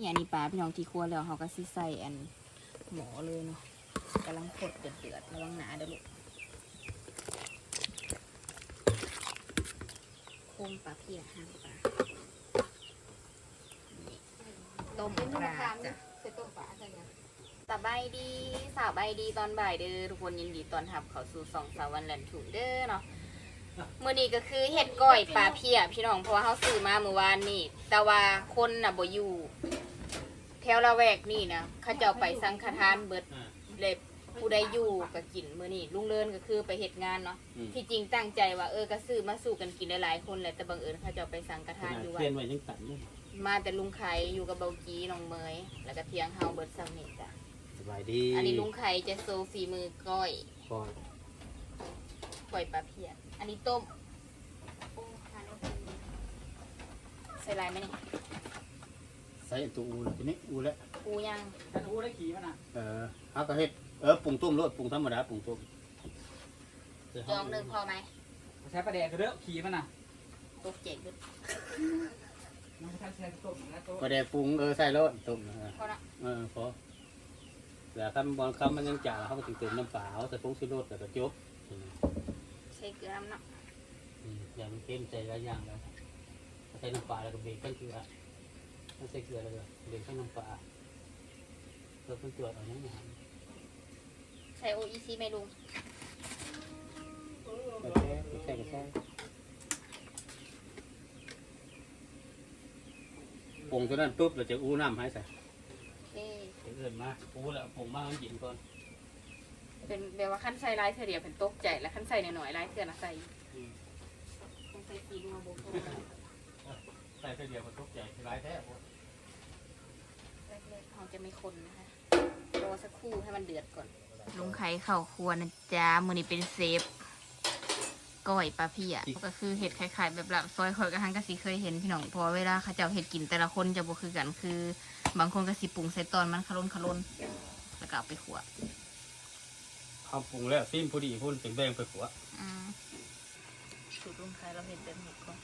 นี่อันนี้ปลาพี่น้องที่ครัวแล้วเขาก็สิใส่อันหมอเลยเนาะกำลังกดเดือดเดือดระวังหนาเด้อลูกโคมปลาเพียหางปลาต้มปลาจ้ะใส่ต้มปลาใส่ยังสบายดีสาวบายดีตอนบ่ายเด้อทุกคนยินดีตอนทับเขาสู่สองสาววันแลนถุงเด้อเนาะมื้อนี้ก็คือเห็ดก้อยปลาเพียพี่น้องเพราะว่าเขาซื้อมาเมื่อวานนี่แต่ว่าคนน่ะบ่อยู่ วละแวกนี่นะเขาเจ้าไปสังฆทานเบิดเลยผู้ใดอยู่ก็กินมื้อนี้ลุงเลินก็คือไปเฮ็ดงานเนาะอืม ที่จริงตั้งใจว่าเออก็ซื้อมาสู่กันกินหลายๆคนแหละแต่บังเอิญเขาเจ้าไปสังฆทานอยู่วัเปลี่ยดนไว้ยังตันเลยมาแต่ลุงไข่อยู่กับเบาจีน้องเมยแล้วก็เทียงเฮาเบิดซัมนี่จ้ะสบายดีอันนี้ลุงไข่จะโซฝีมือก้อยก่อนก้อยปลาเพียอันนี้ต้มใส่ลายไหมนี่ ใส่ตัวอูแล้วทีนี้อูแล้วปูย่างถ้าทูได้ขี่มันอะเออเอาก็เฮ็ดเออปรุงต้มรสปรุงธรรมดาปรุงต้มจองหนึ่งพอไหมใช้ประแดกกระเด้อขี่มันอะตกเจ๋งขึ้นน้องท่านใช้ต้มแล้วต้มก็ได้ปรุงเออใส่รสต้มเออพอละเออพอแต่คำบอลคำมันยังจ่าเขาก็ถึงเติมน้ำเปล่าใส่ผงชูรสแล้วก็จบอืมใส่เกลือน้ำเนาะอืมอย่างมันเค็มใส่หลายอย่างแล้วใส่น้ำปลาแล้วก็เบรกกันเกลือ ถ้าใส่เกลือแล้วก็เบรกกันน้ำปลาเพื่อเป็นตัวเอาเนี้ยใส่โออีซีไหมลุงก็แช่ก็แช่ก็แช่ปรุงตัวนั้นปุ๊บเราจะอู้น้ำให้ใส่โอเคเดี๋ยวเอื่นมาอู้แล้วปรุงมาให้กินก่อนเป็นแบบว่าขั้นใส่ลายเธอเดียวเป็นตกใจแล้วขั้นใส่หน่อยๆลายเธอนะใส่ต้องใส่ซีนัวโบโก้ใส่เดียวก็ทุกใจร้ายแท้แรกๆ เขาจะไม่คนนะคะ รอสักครู่ให้มันเดือดก่อน ลุงไข่เข้าครัวนะจ๊ะ มือนี้เป็นเซฟก้อยปลาเพียก็คือเห็ดคล้ายๆแบบลับซอยข่อยกระหังกะสิเคยเห็นพี่น้องเพราะว่าเวลาเขาเจ้าเห็ดกินแต่ละคนจะบ่คือกันคือ บางคนก็สิปรุงใส่ตอนมันขะลนขะลนแล้วก็เอาไปขัวเอาปรุงแล้วซิมพอดีพุ่นเป็นแบ่งไปขัวอืมสูตรลุงไข่เราเห็นแบบเห็ดก่อน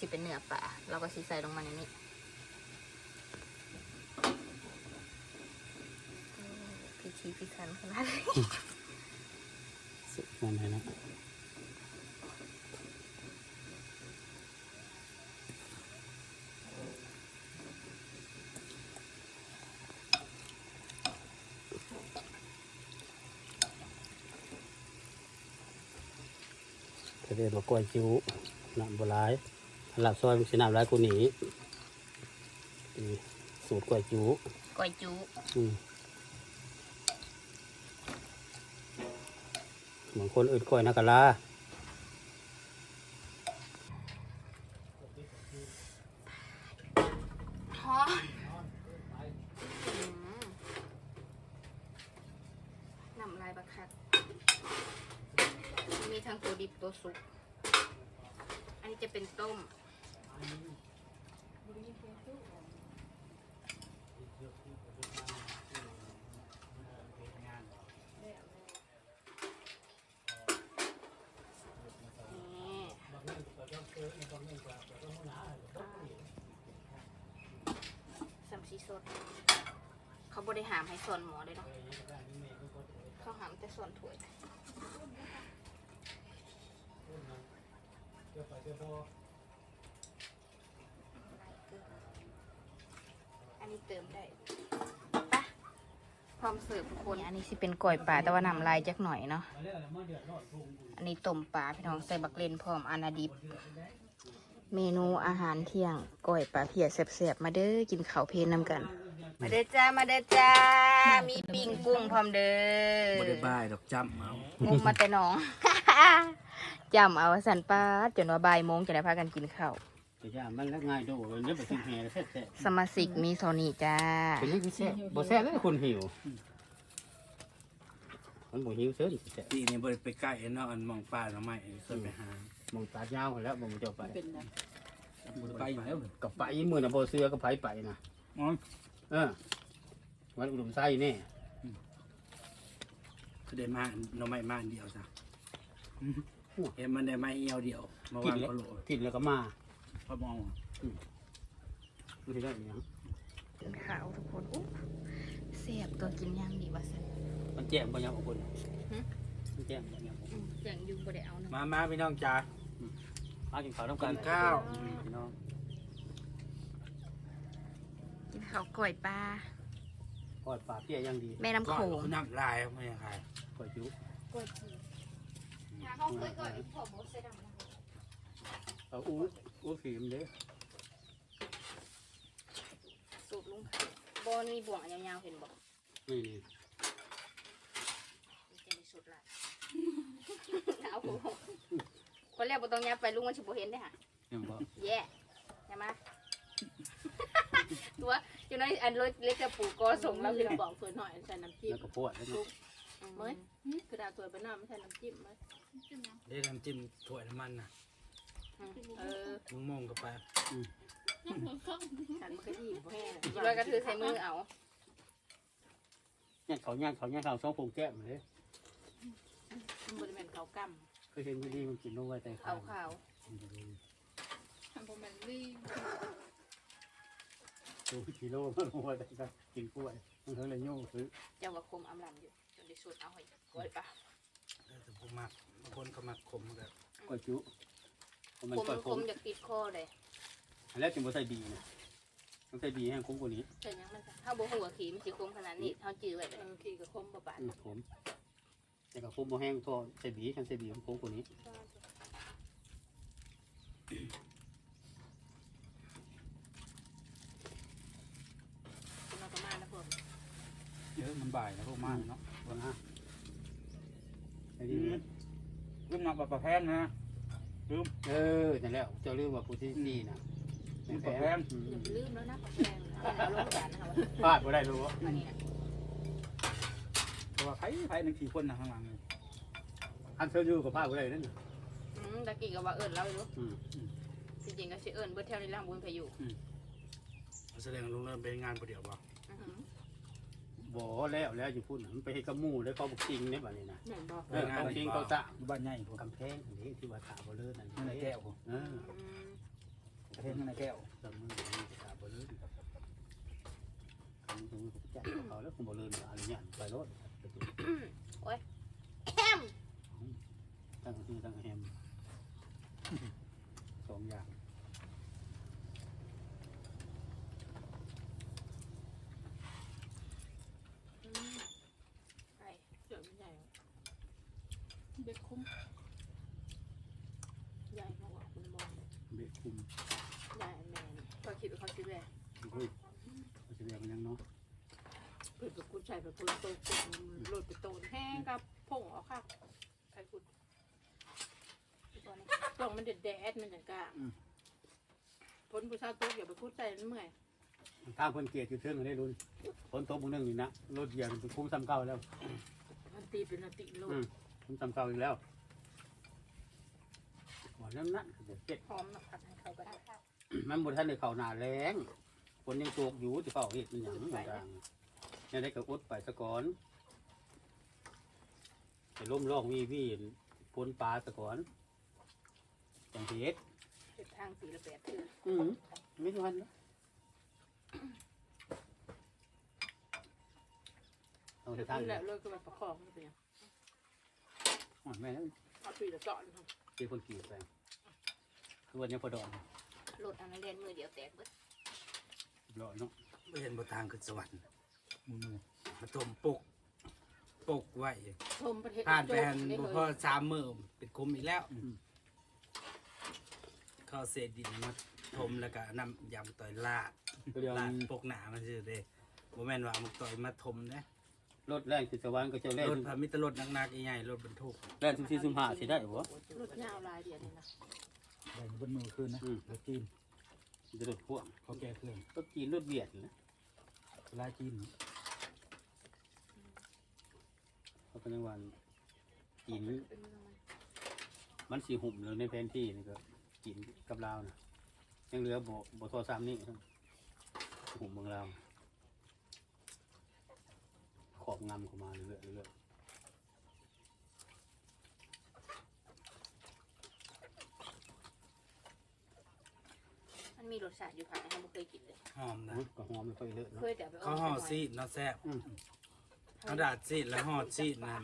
สิเป็นเนื้อปลาเราก็สิใส่ลงมาในนี้พิธีพิถันขนาดนี้สุดมันเลยนะจะได้มากล้วยจิ๋วน้ำบัวลาย หลับซอยมันสิน้ำลายกูหนีนี่สูตรกล้วยจิ๋วก้อยจุอืมเหมือนคนอื่นกล้วยนักกะลาทอดอืมน้ำลายบักคักมีทั้งตัวดิบตัวสุก อันนี้จะเป็นต้มนี่ สัมซีสด เขาบริหารให้ส่วนหมอเลยเนาะเขาหามแต่ส่วนถ้วย นี้เติมได้ปะพร้อมเสิร์ฟทุกคนอันนี้สิเป็นก๋วยปลาแต่ว่าน้ำลายจักหน่อยเนาะอันนี้ต้มปลาพี่น้องใส่บักเลนพร้อมอานาดิบ เมนูอาหารเที่ยงก๋วยปลาเพียแซ่บๆมาเด้อกินข้าวเพลนนำกัน มาเด้อจ้ามาเด้อจ้า มีปิ้งกุ้งพร้อมเด้อบ่ได้บ้ายดอกจ้ำเอามุมมาแต่หน้องจำเอาสันป้าดจนว่าบ่ายโมงจะได้พากันกินข้าว แต่ย่ามันแล้วง่ายดูเลยเนี่ยไปทิ้งแห่แล้วแท้สมาชิกมีโซนี่จ้าๆเป็นนี่คือแซ่บบ่แซ่บเลยคนหิว มันบ่หิวเสิร์แซ่บปีนี้บ่ได้ไปใกล้เนาะอันมองป้าเนาะไม่เคยไปหามองตาดยาวแล้วมองจะไปบ่ได้ไปอยู่แล้วกับไปมือน่ะบ่เสือกับไผไปนะอ๋อเออวันอุดมไส้แน่คือได้มาเนาะไม่มาอันเดียวจ้ะเห็นมันได้ไม้เอียวเดียวมากิวานงแล้วกะโหลกินแล้วก็มา พอมองไม่ได้อย่างขาวทุกคนอุ๊เสียบตัวกินย่างดีวะสันมันแจ่มบ่ยังของคนหึมันแจ่มบ่ยังของคนอย่างยุงบ่ได้เอานะมามาพี่น้องจ้ามากินข้าวต้องกันกินข้าวพี่น้องกินข้าวก่อยปลาปอดปลาเปี้ยยังดีแม่น้ำก็โขง น้ำลายไม่ยังไงปล่อยจุ๊ก่อยจีเขาเคยก่อยผมบ่ใส่ดำนะเอาอู้ อู้ขีมเด้สูบลุงค่ะบ่มีบ่วงยาวๆเห็นบ่นี่นี่มันจะได้สุดละเอาผมคนแรกบ่ต้องยับไปลุงมันสิบ่เห็นได้อค่ะยังบ่แย่ใช่ไหมตัวอยู่ในอันรถเล็กกระปูก็ส่งแล้วพี่น้องบอกเพื่อนหน่อยใส่น้ำจิ้มแล้วก็ปวดแล้วเนาะเมื่อยกระดาษตัวไปน้ำไม่ใส่น้ำจิ้มไหมได้น้ำจิ้มถ้วยน้ำมันนะ เออมึงมองกับไปฉันมันก็ดีแม่กินด้วยก็ถือใส่มือเอาย่างเขาย่างเขาย่างเขาสองผงแก้มเลยมันบริเวณเขากเคยเห็นวิธีมันกินลงไว้แต่เอาขาวำมันบริเวณรีดูกิโลมันลงไว้แต่ก็กินกล้วยมันทั้งเลยโย่ซื้อเจ้าว่าคมอำลำอยู่จนได้สุดเอาให้ก้อยปลาแต่ผมมักบางคนก็มักขมแบบกล้วยจุ เพราะมันคมกล้วยคขมมจากติดคอเลยอันแรกจึงบ่ใส่ดีนะต้องใส่ดีให้มันคุ้มกว่านี้แต่ยังมันถ้าบ่หัวขีมันสิคมขนาดนี้เท่าจื้อไว้เลเอยอขี่กับคมประบาดอืมผม แต่ก็คุ้มบ่แห้งทั่วใส่บีฉันใส่บีมันคุ้มกว่านี้คุณเอาประมาณนะพวกเยอะมันบ่ายแล้วพวกมากเนาะว่านะไอ้ดีลืมนับปลาแพงนะ เออนั่นแหละเจ้าลืมว่าผู้ที่สี่นะลืมปลาแพงอืมอย่าไปลืมแล้วนะของแพงเอาลงจานนะคะว่าพลาดบ่ได้รู้อันนี้นะเพราะว่าไผ่ไผ่หนึ่งสี่คนนะข้างหลังเลยอันเธออยู่กับพลาดบ่ได้นั่นน่ะอืมตะกี้ก็ว่าเอิ้นเราอยู่อืมจริงๆก็สิเอิ้นเบิดแถวนี้ล่างบุญพายุแสดงลุงเริ่มเป็นงานประเดี๋ยวบ่อื้อหือ บ่แล้วแล้วอยู่พุ่นน่ะมันไปเฮ็ดกับหมู่แล้วเขาบ่จริงเนี่ยบัดนี้นะเหมือนบอกเออเขาจริงเขาสร้างบ้านใหญ่พวกกำแพงอันนี้ที่ว่าถาบ่เลิศนั่นข้างในแก้วพวกเอออืมประเทศข้างในแก้วสำมือนี่ถาบ่เลิศคำตรงนี้ผมจัดเขาแล้วผมบ่เลิศอะไรเนี่ยไปรถแอมตั้งชื่อตั้งแฮมสองอย่าง ไป เสือมันใหญ่เบ็ด คุ้มใหญ่มากกว่าคุณมองเบ็ดคุมใหญ่แมนก็คิดว่าเขาสิแว่เฮ้ยเขาจะเรียกมันยังเนาะเพื่อนกับกูใส่แบบกูโตกโหลดไปโตแห้งกับผงเอาค่ะใครกูตัวนี้ต้องมันเด็ดแดดมันอย่างกะพ้นผู้ชายตัวอย่าไปพูดใจมันเมื่อยทางคนเกียรติอยู่เทิงได้รุ่นฝนตกมื้อนึงนี่นะรถเหยียบเป็นคุ้มซ้ำเก่าแล้วมันตีเป็นนาติโลอื มคุ้มซ้ำเก่าอีกแล้วว่านั้นนั่นเจ็ด พร้อมเนาะผัดให้เขาก็ได้มันบนท่านในเขาหนาแรงฝนยังตกอยู่ที่เขาเห็ดมันหยังมันดังเนี่ยได้กระอุดไปสะก่อนไปล้มล่องวีวีฝนปลาสะก่อนจังเฮ็ดเฮ็ดทางสีละแปดเทื่ออืมไม่ทันนะเอาแต่ทางนี่เลแหยละเลยก็มาประคองมันเป็นยัง อ๋อแม่นั่นเอาปีละจอนเป็นคนกี่แปลงคือวันนี้พอดอนรถอันนั้นเล่นมือเดียวแตกเบิดรอเนาะไม่เห็นบททางขึ้นสวรรค์มึงมาต้มปกปกไว้ชมประเทศผ่านไปหันได้บ่เลพอยสามมือเป็นคุมอีกแล้วเข้าเศษดินมาทมแล้วก็นำยำต่อยลาดก็เดี๋ยวลาดปกหนามันซื่อเด้บ่แม่นว่าเอามาต่อยมาทมนะ รถแรงคือสวรรค์ก็จะแรงรถพามิตรรถหนักๆใหญ่ๆรถบรรทุกแรงทุกที่ซุ่มหาสิได้บ่รถยาวลายเดียวนี่นะแบ่งบนมือคืนนะอืมรถจีนจะรถพ่วงเขาแก้เครื่องรถจีนรถเบียดนะลายจีนเขาเป็นวันจีนมันสีหุ่มเลยในแผนที่นี่ก็จีนกับลาวนะยังเหลือบ่บ่โทรซ้ำนี่ครับหุ่มเมืองลาว ขอบงำเข้ามาเรื่อยๆเรื่อยมันมีรสชาติอยู่ภายในะคะไม่เคยกินเลย หอมนะ ก็หอมไม่ค่อยเลอะเคยแต่ไปเขาห่อซีดเนาะแซ่บกระดาษซีดแล้วห่อซีดนะ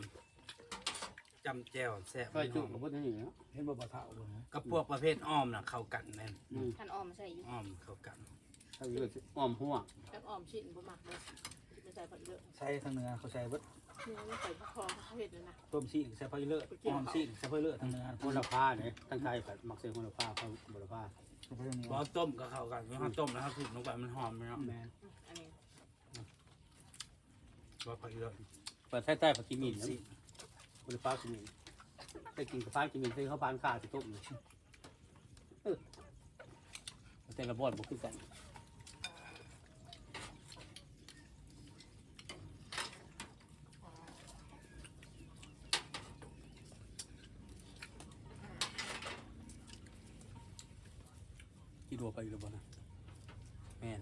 จำแจวแซ่บไอจุกกับพวกนี้เนาะเห็นบ่บ่เท่าบ่ฮะกับพวกประเภทอ้อมน่ะ เข้ากันแน่นอืมท่านอ้อมใช่อยู่อ้อมเข้ากันถ้าเลือดอ้อมหัว แล้วออมชิ้นบ่หมักเลย ใส่ผักเยอะใช้ทางเหนือเขาใช้เบิดเนื้อไม่ใส่ผักทองเขาเห็ดเลยนะต้มซีกใช้พะเลอะอ้อมซีกใช้พะเลอะทางเหนือโหระพาเนี่ยตั้งใจแบบมักเสียโหระพาเขาโหระพาใช้พะเลเหนืบออต้มก็เข้ากันไม่ห้าต้มแล้วเขาถูกลงไปมันหอมไหมเนาะแม่อันนี้บอผักเยอะเปิดใต้ใต้ผักกิมินซีนะโหระพากิมินได้กินกับฟ้ากิมินซื้อข้าวปานข้าสิต้มเลยเออแต่ละบอดบุกขึ้นกันกี่ดัวไปหรือเปล่านะแม่น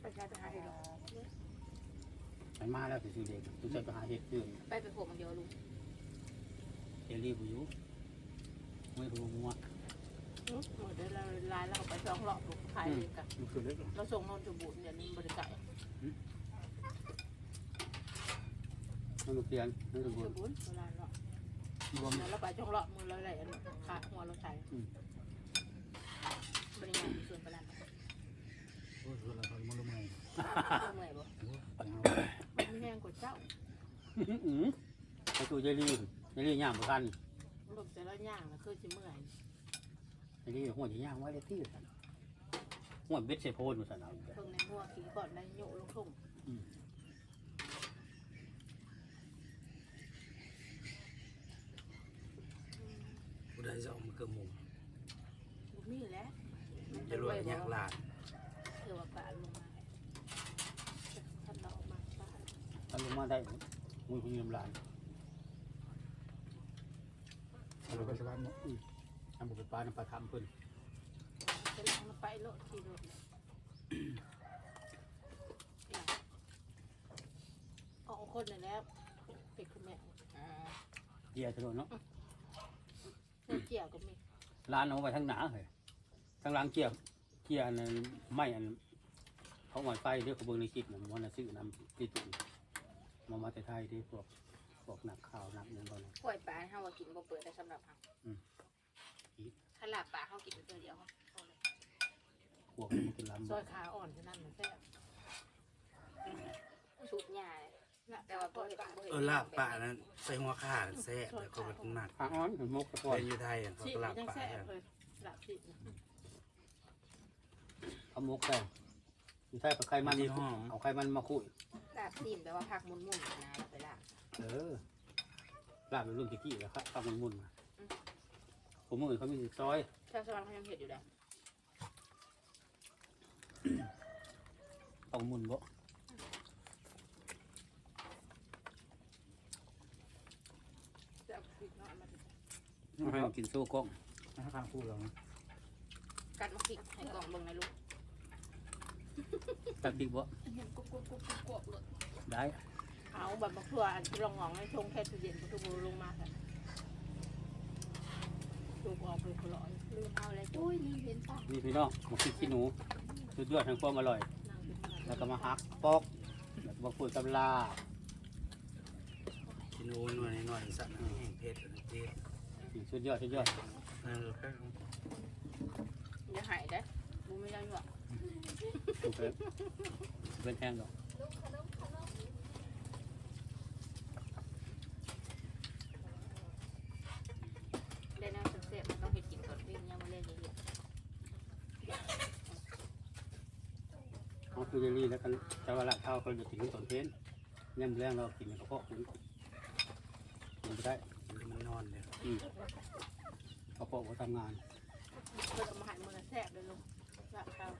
ไปใช้ไปหาเห็ดหรอ มันมาแล้วสิ สิเด็กตุ้ใช้ไปหาเห็ดเรื่องไปไปโขกมันเดียวลุงเจลลี่บุยุไม่รู้มัวมือเดี๋ยวเราลายเราไปสองหลอกลูกขายเลยกันมันคือเล็กเราส่งนนทบุรีเดี๋ยวนี้บริการมันเปลี่ยนมันนสมนบูทรณ์บุรีเวลาเรารวมเราไปจองหลอกมือเราไหลขาหัวเราใส่บริญญาณส่วนประหลาดโอ้ยเราเขามันละเมอยเมื่อยบ่ เจ้าอืมไอตัวเจลลี่เจลลี่ย่างประกันลมแต่ละย่างนะคือจะเมื่อยเจลลี่หัวจะย่างไว้ได้ที่สันหัวเบ็ดเซโพนมาสันเอาเพิ่งในหัวขี่ก่อนในโยลงทุ่งผู้ใดจะเอามาเกลือหมูบุมีแล้วจะรวยยากหลาน เถื่อว่าปลาลงมาท่านเราออกมาปลา ถ้าลง มาได้มือคุณยมหลานเราก็สบายเนาะทำบุกปลาน้ำปลาทำเพิ่นจะลงไปโลดทีโลดออกคนนี่แล้วเป็ดคุณแม่อ่าเจียถนนเนาะเกี่ยวก็มีร้านเอาไว้ทั้งหนาเลยทั้งหล้างเกียเกียอันนั้นไม่อันเขาหมายไฟเรียกกระเบื้องในคลิปนะมันน่ะซื้อน้ำติดตุ่ มามาแต่ไทยที่พวกพวกหนักข่าวหนักนั่นตอนนั้นกล้วยปลาเฮาว่ากินบ่เปิดได้สำหรับเฮาอืม ถ้าลาบปลาเฮากินเป็นตัวเดียวเฮาเอาเลยพวกมันเป็นลำซอยขาอ่อนเท่านั้นมันแซ่บสูตรหญ้าแต่ว่าบ่เฮ็ดบ่เฮ็ดเออลาบปลานั้นใส่หัวขาแซ่บแล้วก็เป็นหมักขาอ้อนมกตะกอนเป็นอยู่ไทยอะเขาชีก็มัลานบยังปลาแซ่บกันเลยหลับชีเอามกได้ อยู่ใช่กับไข่มันเอาไข่มันมาคุยลาบซีมแปลว่าผักมุนๆนะเราไปลาบเออลาบเป็นรุ่นตะกี้แล้วครับข้าวมันมุนมาผมมือเขามีซอยชาวสวรรค์เขายังเฮ็ดอยู่ได้ข้าวมุนบ่แซ่บพริกเนาะเอามาดิให้มันกินโซ่กล้อง นะทางคู่เรากัดมาพริกให้กล่องเบิ่งในลูก ตักพริกบ่เห็นกุ๊กกุ๊กกุ๊กกุ๊กกุ๊กเลยได้เอาแบบมะขั่วอันที่ลองงองให้ชงแค่ตู้เย็นก็ตู้ลงมาค่ะดูออกเลยเขาลอยลืมเอาเลยอุ้ยลืมเห็นปะนี่พี่น้องมาคิดขี้หนูสุดยอดทางความอร่อยนั่งเป็นขนาดแล้วก็มาฮักปอกแล้วก็มาพูดตำลากินโอ้หน่อยหน่อยสัตว์แห้งเผ็ดเผ็ดนี่สุดยอดสุดยอดนั่นแหละครับอย่าหายเด้อบูไม่ได้หรอก เคเป็นแห้งดอกได้นวเสียบมันต้องเฮ็ดกินก่อนเพิ่งยังบ่เล่นเลยเอาคือเยลลี่แล้วกันจะว่าละเท่าคนจะกินต้นเพนย่ำแรงเรากินกระเพาะกินกินไปได้มันนอนเลยอืมกระเพาะเขาทำงานเพิ่นเอมาหายมือแซ่บเลยลูกลาบข้าว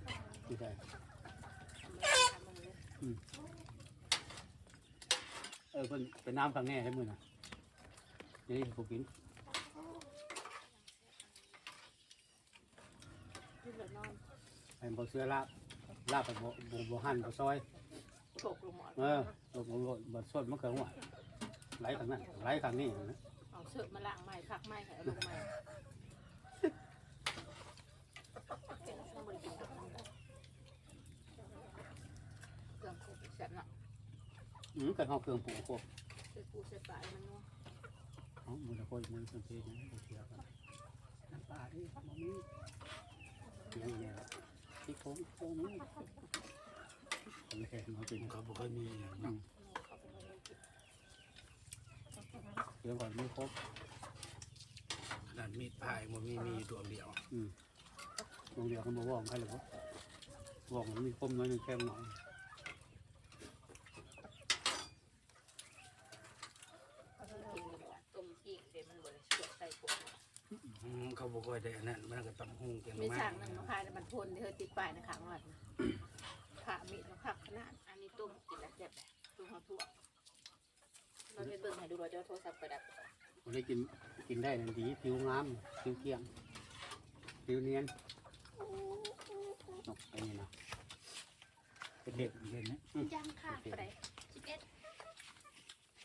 ไม่ได้เอามาทำมือเลยเออเป็นเป็นน้ำข้างแน่ใช่มือนะเยลลี่ผมกินที่เหลือนอนไอ้บ่เสื้อลาบลาบไปบ่บ่บ่หั่นบ่ซอย ตกลงหมอนเออบ่บ่บ่บ่สดมันเกิดหัวไหลข้างนั้นไหลข้างนี้นะเอาเสื้อมาล้างไม้คักไม้ให้เอาลงไม้เป็นสมุนไพร อืมกันเอาเครื่องปรุงครบใส่ปูใส่ปลาให้มันนัวเอามือละคนมือเครื่องเทศนะเอาเสียกันน้ำปลาดิมันมีอย่างเงี้ยที่โค้งโค้งนี่ไม่ใช่มาเป็นเขาบอกเคยมีอย่างนั้นเขาเป็นคนกินเดี๋ยวก่อนไม่ครบขนาดมีดพายมันมีมีตัวเดียวโรงเรียนเขาบอกว่าให้หรือเปล่าบอกมันมีคมน้อยหนึ่งแค่หน่อย ต้มจีเดี๋ยวมันบ่ได้สวดใส่ผง อืม เขาบอกว่าได้อันนั้นมันก็ตำหงเก่งมีมาช่ากงนั่นมาขายในบันทนที่เธอติดป้ายในขังวัดนะขามีดแล้วขักขนาดอันนี้ต้มกินแล้วแซ่บแบบตุ้มหัวทั่วเราไปเบิ่งให้ดูเราจะเอาโทรศัพท์กระดับมันได้กินกินได้ทันทีผิวงามผิวเกลี้ยงผิวเนียนนกไอ้นี่นะเป็นเด็กเห็นไหมจังค่ะไปไหนสิบเอ็ด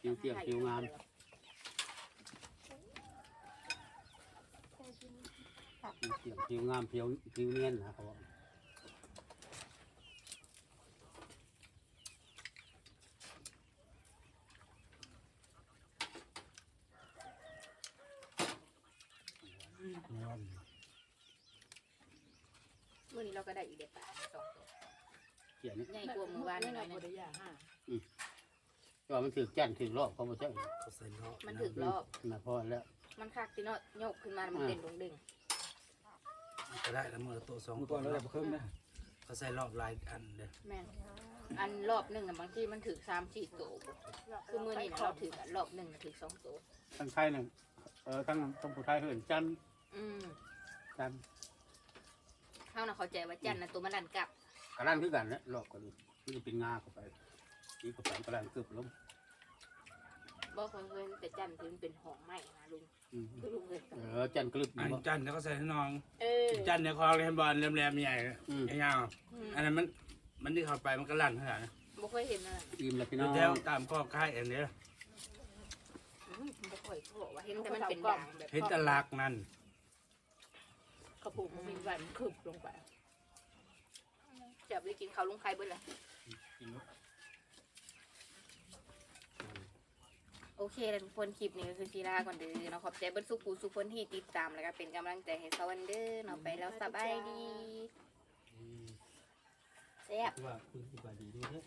ผิวเกลี้ยงผิวงามผิว เกลี้ยงผิวงามผิวผิวเนียนนะเขาบอกนอนมื่อนี้เราก็ได้อีกเด็ดปลาสองตัวเขียนนี่ใหญ่กว่าเมื่อวานนิดหน่อยนึงริยาห้าก็มันถือแก่นถือรอบเขาไม่ใช่มันถึกรอบนะพอแล้ว มันคักที่เนาะโยกขึ้นมา มันเด่นลงดึง ก็ได้แล้วมือตัวสองมือตัก่วอนเราได้เพิ่มนะเขาใส่รอบลายอันเลยแม่นอันรอบหนึ่งอะบางทีมันถึกสามสี่ตัวคือมือนี้นะเราถึกอะรอบหนึ่งน่ะถึกสองตัวทั้งไทยหนึ่งเออทั้งต้องผู้ไทยเหินจันทร์อืมจันทร์เขาน่ะเข้าใจว่าจันนะตัวมันดันกลับกระด้างคือกันนะรอบกันนี่มันจะเป็นงาเข้าไปนี่ก็ไปกระด้างเกือบล้ม บอกเคยแต่จันคือมันเป็นหองไหมนะลุงอืมคือลุงเลยเออจันทร์กลึบอันนี่บ่จันเนี่ยเขาใส่ให้น้อง เออจันเนี่ยคอแลมบอลแหลมๆใหญ่อืมยาวอืมๆอันนั้นมันมันที่เข้าไปมันก็ลั่นขนาดนั้นบ่เคยเห็นนะอิ่มแล้วพี่อน้อยู่งแถวตามข้อค่ายอันเนี้ยอืมบ่ค่อยโผล่ว่าเห็นแต่มันเป็นด่างแบบเห็นแตลักนั่นเขาผูกมันมีไว้มันคืบลงไปจะไปกินข้าวลุงไข่เบิ้ลเลย โอเคแล้วทุกคนคลิปนี้ก็คือชีลาก่อนเด้อเนาะขอบใจเบิ้ลสุกูสุกคนที่ติดตามแล้วก็เป็นกำลังใจให้สวันเด้อเนาะไปแล้วสบายดีแซ่บ ว่าคุณสบายดีด้วย